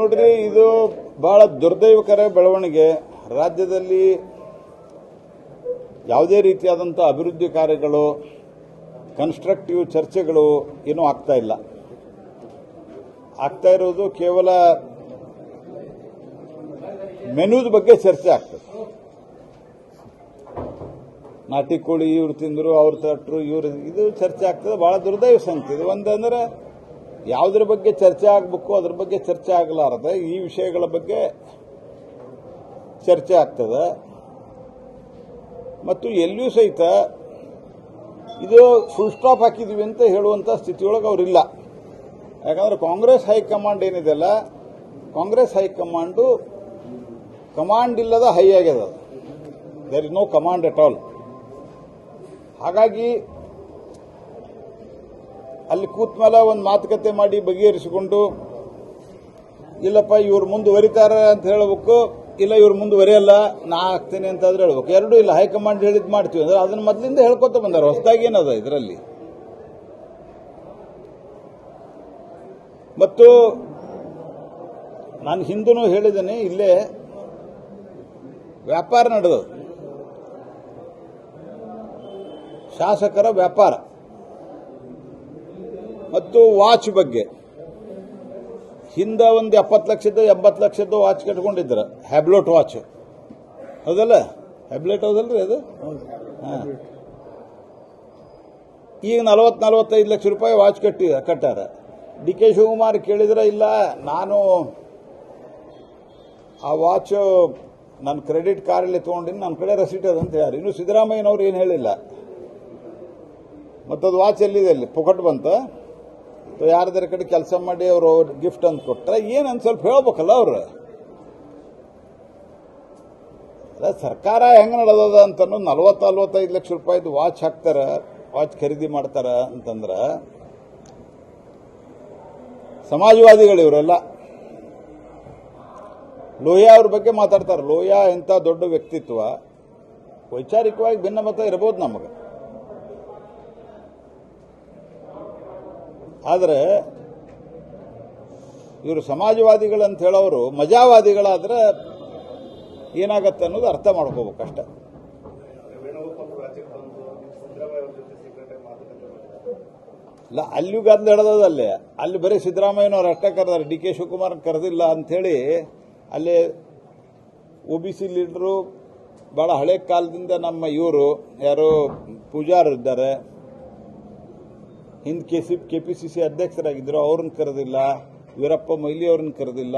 ನೋಡ್ರಿ, ಇದು ಬಹಳ ದುರ್ದೈವಕರ ಬೆಳವಣಿಗೆ. ರಾಜ್ಯದಲ್ಲಿ ಯಾವುದೇ ರೀತಿಯಾದಂಥ ಅಭಿವೃದ್ಧಿ ಕಾರ್ಯಗಳು ಕನ್ಸ್ಟ್ರಕ್ಟಿವ್ ಚರ್ಚೆಗಳು ಏನೂ ಆಗ್ತಾ ಇಲ್ಲ. ಆಗ್ತಾ ಇರೋದು ಕೇವಲ ಮೆನುದ ಬಗ್ಗೆ ಚರ್ಚೆ ಆಗ್ತದೆ. ನಾಟಿ ಕೋಳಿ ಇವ್ರು ತಿಂದರು, ಅವ್ರು ತಟ್ರು, ಇವ್ರು, ಇದು ಚರ್ಚೆ ಆಗ್ತದೆ. ಬಹಳ ದುರ್ದೈವ ಸಂಗತಿ ಇದು ಒಂದಂದ್ರೆ ಯಾವುದ್ರ ಬಗ್ಗೆ ಚರ್ಚೆ ಆಗಬೇಕು, ಅದ್ರ ಬಗ್ಗೆ ಚರ್ಚೆ ಆಗಲಾರದೆ, ಈ ವಿಷಯಗಳ ಬಗ್ಗೆ ಚರ್ಚೆ ಆಗ್ತದೆ. ಮತ್ತು ಎಲ್ಲಿಯೂ ಸಹಿತ ಇದು ಫುಲ್ ಸ್ಟಾಪ್ ಹಾಕಿದೀವಿ ಅಂತ ಹೇಳುವಂಥ ಸ್ಥಿತಿಯೊಳಗೆ ಅವರಿಲ್ಲ. ಯಾಕಂದ್ರೆ ಕಾಂಗ್ರೆಸ್ ಹೈಕಮಾಂಡ್ ಏನಿದೆಯಲ್ಲ ಕಾಂಗ್ರೆಸ್ ಹೈಕಮಾಂಡು ಕಮಾಂಡ್ ಇಲ್ಲದ ಹೈ ಆಗ್ಯದ. There is no command at all ಹಾಗಾಗಿ ಅಲ್ಲಿ ಕೂತ್ ಮೇಲೆ ಒಂದು ಮಾತುಕತೆ ಮಾಡಿ ಬಗೆಹರಿಸಿಕೊಂಡು, ಇಲ್ಲಪ್ಪ, ಇವ್ರು ಮುಂದುವರಿತಾರ ಅಂತ ಹೇಳಬೇಕು, ಇಲ್ಲ ಇವ್ರು ಮುಂದುವರಿಯಲ್ಲ, ನಾ ಆಗ್ತೇನೆ ಅಂತ ಆದ್ರೆ ಹೇಳ್ಬೇಕು. ಎರಡೂ ಇಲ್ಲ, ಹೈಕಮಾಂಡ್ ಹೇಳಿದ್ ಮಾಡ್ತೀವಿ ಅಂದ್ರೆ ಅದನ್ನ ಮೊದಲಿಂದ ಹೇಳ್ಕೊತ ಬಂದಾರ, ಹೊಸದಾಗಿ ಏನದ ಇದರಲ್ಲಿ? ಮತ್ತು ನಾನು ಹಿಂದೂ ಹೇಳಿದ್ದೇನೆ, ಇಲ್ಲೇ ವ್ಯಾಪಾರ ನಡೆದು ಶಾಸಕರ ವ್ಯಾಪಾರ. ಮತ್ತು ವಾಚ್ ಬಗ್ಗೆ. ಹಿಂದೆ ಒಂದು ಎಪ್ಪತ್ತು ಲಕ್ಷದ ಎಂಬತ್ತು ಲಕ್ಷದ ವಾಚ್ ಕಟ್ಕೊಂಡಿದ್ರು. Hublot watch. ಹೌದಲ್ಲ? ಹ್ಯಾಬ್ಲೆಟ್ ಹೌದಲ್ರಿ ಅದು. ಈಗ ನಲವತ್ತು ನಲವತ್ತೈದು ಲಕ್ಷ ರೂಪಾಯಿ ವಾಚ್ ಕಟ್ಟಿ, ಕಟ್ಟಾರ. ಡಿ ಕೆ ಶಿವಕುಮಾರ್ ಕೇಳಿದ್ರೆ, ಇಲ್ಲ, ನಾನು ಆ ವಾಚ್ ನನ್ನ ಕ್ರೆಡಿಟ್ ಕಾರ್ಡಲ್ಲಿ ತೊಗೊಂಡಿನಿ ನನ್ನ ಕಡೆ ರಸೀಟ್ ಅದ ಅಂತ ಹೇಳಿ ಇನ್ನು ಸಿದ್ದರಾಮಯ್ಯನವ್ರು ಏನು ಹೇಳಿಲ್ಲ? ಮತ್ತದು ವಾಚ್ ಎಲ್ಲಿದೆ ಅಲ್ಲಿ? ಪೊಕಟ್ ಬಂತ? ಯಾರ್ದಾರ ಕಡೆ ಕೆಲಸ ಮಾಡಿ ಅವರು ಗಿಫ್ಟ್ ಅಂತ ಕೊಟ್ರೆ ಏನಂತ ಸ್ವಲ್ಪ ಹೇಳ್ಬೇಕಲ್ಲ ಅವ್ರು? ಅಲ್ಲ, ಸರ್ಕಾರ ಹೆಂಗೆ ನಡೆದದ ಅಂತನೂ ನಲ್ವತ್ತು ನಲ್ವತ್ತೈದು ಲಕ್ಷ ರೂಪಾಯಿದು ವಾಚ್ ಹಾಕ್ತಾರೆ, ವಾಚ್ ಖರೀದಿ ಮಾಡ್ತಾರೆ ಅಂತಂದ್ರೆ ಸಮಾಜವಾದಿಗಳು ಇವರೆಲ್ಲ. ಲೋಹಿಯಾ ಅವ್ರ ಬಗ್ಗೆ ಮಾತಾಡ್ತಾರೆ. ಲೋಹಿಯಾ ಎಂಥ ದೊಡ್ಡ ವ್ಯಕ್ತಿತ್ವ, ವೈಚಾರಿಕವಾಗಿ ಭಿನ್ನಮತ ಇರಬಹುದು ನಮಗೆ. ಆದರೆ ಇವರು ಸಮಾಜವಾದಿಗಳಂತ ಹೇಳೋರು ಮಜಾವಾದಿಗಳಾದ್ರೆ ಏನಾಗತ್ತೆ ಅನ್ನೋದು ಅರ್ಥ ಮಾಡ್ಕೋಬೇಕು ಅಷ್ಟೆ ಅಲ್ಲೂ ರಾಜ್ಯಕ್ಕೆ ಬಂದು ಸಿದ್ದರಾಮಯ್ಯ ಅವ್ರ ಜೊತೆ ಸೀಕ್ರೆಟ್ ಆಗಿ ಮಾತುಕತೆ ಮಾಡಿದ್ದಾರೆ ಇಲ್ಲ, ಅಲ್ಲಿಯೂ ಗದ್ದಲ ಹಿಡದಲ್ಲೇ ಅಲ್ಲಿ. ಬರೀ ಸಿದ್ದರಾಮಯ್ಯನವ್ರು ಅಷ್ಟೇ ಕರೆದಾರೆ. ಡಿ ಕೆ ಶಿವಕುಮಾರ್ ಕರೆದಿಲ್ಲ ಅಂಥೇಳಿ ಅಲ್ಲಿ ಒ ಬಿ ಸಿ ಲೀಡ್ರು ಭಾಳ ಹಳೆ ಕಾಲದಿಂದ ನಮ್ಮ ಇವರು ಯಾರು ಪೂಜಾರು ಇದ್ದಾರೆ ಹಿಂದೆ K C K P C C ಅಧ್ಯಕ್ಷರಾಗಿದ್ದರು ಅವ್ರನ್ನ ಕರೆದಿಲ್ಲ, ವೀರಪ್ಪ ಮೊಯ್ಲಿ ಅವ್ರನ್ನ ಕರೆದಿಲ್ಲ.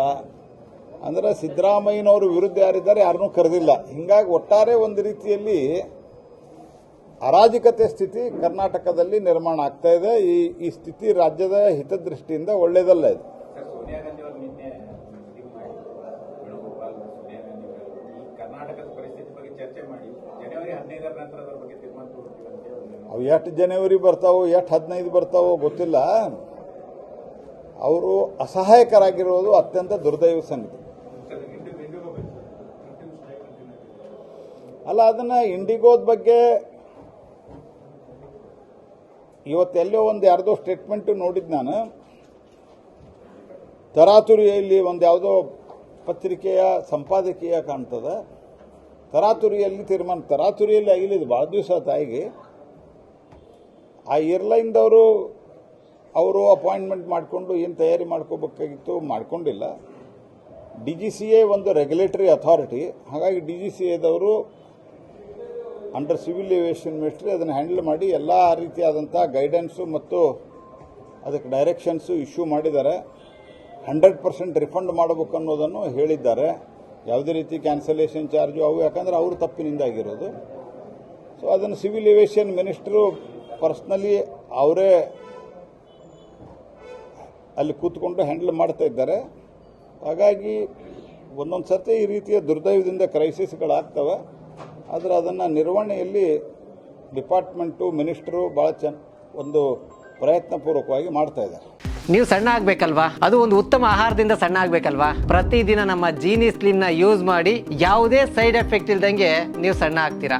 ಅಂದ್ರೆ ಸಿದ್ದರಾಮಯ್ಯನವ್ರ ವಿರುದ್ಧ ಯಾರಿದ್ದಾರೆ ಯಾರನ್ನೂ ಕರೆದಿಲ್ಲ. ಹಿಂಗಾಗಿ ಒಟ್ಟಾರೆ ಒಂದು ರೀತಿಯಲ್ಲಿ ಅರಾಜಕತೆ ಸ್ಥಿತಿ ಕರ್ನಾಟಕದಲ್ಲಿ ನಿರ್ಮಾಣ ಆಗ್ತಾ ಇದೆ. ಈ ಈ ಸ್ಥಿತಿ ರಾಜ್ಯದ ಹಿತದೃಷ್ಟಿಯಿಂದ ಒಳ್ಳೆಯದಲ್ಲ ಇದು. ಚರ್ಚೆ ಮಾಡಿ. ಜನವರಿ ಹದಿನೈದರ ನಂತರ ಬಗ್ಗೆ ತೀರ್ಮಾನ ಅವು ಎಷ್ಟು ಜನವರಿ ಬರ್ತಾವೋ, ಎಷ್ಟು ಹದಿನೈದು ಬರ್ತಾವೋ ಗೊತ್ತಿಲ್ಲ. ಅವರು ಅಸಹಾಯಕರಾಗಿರೋದು ಅತ್ಯಂತ ದುರ್ದೈವ ಸಂಗತಿ. ಅಲ್ಲ, ಅದನ್ನ ಇಂಡಿಗೋದ ಬಗ್ಗೆ ಇವತ್ತೆಲ್ಲೋ ಒಂದು ಯಾರ್ದೋ ಸ್ಟೇಟ್ಮೆಂಟ್ ನೋಡಿದ್ ನಾನು. ತರಾತುರಿಯಲ್ಲಿ ಒಂದು ಯಾವುದೋ ಪತ್ರಿಕೆಯ ಸಂಪಾದಕೀಯ ಕಾಣ್ತದೆ. ತರಾತುರಿಯಲ್ಲಿ ತೀರ್ಮಾನ, ತರಾತುರಿಯಲ್ಲಿ ಇದು ಭಾಳ ದಿವಸ ತಾಯಿಗೆ. ಆ ಏರ್ಲೈನ್ದವರು ಅವರು ಅಪಾಯಿಂಟ್ಮೆಂಟ್ ಮಾಡಿಕೊಂಡು ಏನು ತಯಾರಿ ಮಾಡ್ಕೋಬೇಕಾಗಿತ್ತು ಮಾಡ್ಕೊಂಡಿಲ್ಲ. ಡಿ ಜಿ ಸಿ ಎ ಒಂದು ರೆಗ್ಯುಲೇಟರಿ ಅಥಾರಿಟಿ. ಹಾಗಾಗಿ ಡಿ ಜಿ ಸಿ ಎದವರು ಅಂಡರ್ ಸಿವಿಲ್ ಏವಿಯೇಷನ್ ಮಿನಿಸ್ಟ್ರಿ ಅದನ್ನು ಹ್ಯಾಂಡಲ್ ಮಾಡಿ ಎಲ್ಲ ರೀತಿಯಾದಂಥ ಗೈಡೆನ್ಸು ಮತ್ತು ಅದಕ್ಕೆ ಡೈರೆಕ್ಷನ್ಸು ಇಶ್ಯೂ ಮಾಡಿದ್ದಾರೆ. ಹಂಡ್ರೆಡ್ ಪರ್ಸೆಂಟ್ ರಿಫಂಡ್ ಮಾಡಬೇಕು ಅನ್ನೋದನ್ನು ಹೇಳಿದ್ದಾರೆ. ಯಾವುದೇ ರೀತಿ ಕ್ಯಾನ್ಸಲೇಷನ್ ಚಾರ್ಜು ಅವು, ಯಾಕಂದ್ರೆ ಅವರು ತಪ್ಪಿನಿಂದಾಗಿರೋದು ಸೊ ಅದನ್ನು ಸಿವಿಲ್ ಏವಿಯೇಷನ್ ಮಿನಿಸ್ಟ್ರು ಪರ್ಸ್ನಲಿ ಅವರೇ ಅಲ್ಲಿ ಕೂತ್ಕೊಂಡು ಹ್ಯಾಂಡಲ್ ಮಾಡ್ತಾ ಇದ್ದಾರೆ. ಹಾಗಾಗಿ ಒಂದೊಂದು ಸರ್ತಿ ಈ ರೀತಿಯ ದುರ್ದೈವದಿಂದ ಕ್ರೈಸಿಸ್ಗಳಾಗ್ತವೆ. ಆದರೆ ಅದನ್ನು ನಿರ್ವಹಣೆಯಲ್ಲಿ ಡಿಪಾರ್ಟ್ಮೆಂಟು, ಮಿನಿಸ್ಟ್ರು ಭಾಳ ಚೆನ್ನ ಒಂದು ಪ್ರಯತ್ನಪೂರ್ವಕವಾಗಿ ಮಾಡ್ತಾ ಇದ್ದಾರೆ. ನೀವು ಸಣ್ಣ ಆಗ್ಬೇಕಲ್ವಾ? ಅದು ಒಂದು ಉತ್ತಮ ಆಹಾರದಿಂದ ಸಣ್ಣ ಆಗ್ಬೇಕಲ್ವಾ? ಪ್ರತಿದಿನ ನಮ್ಮ ಜೀನಿ ಸ್ಲಿಮ್ನ ಯೂಸ್ ಮಾಡಿ ಯಾವುದೇ ಸೈಡ್ ಎಫೆಕ್ಟ್ ಇಲ್ದಂಗೆ ನೀವು ಸಣ್ಣ ಆಗ್ತೀರಾ?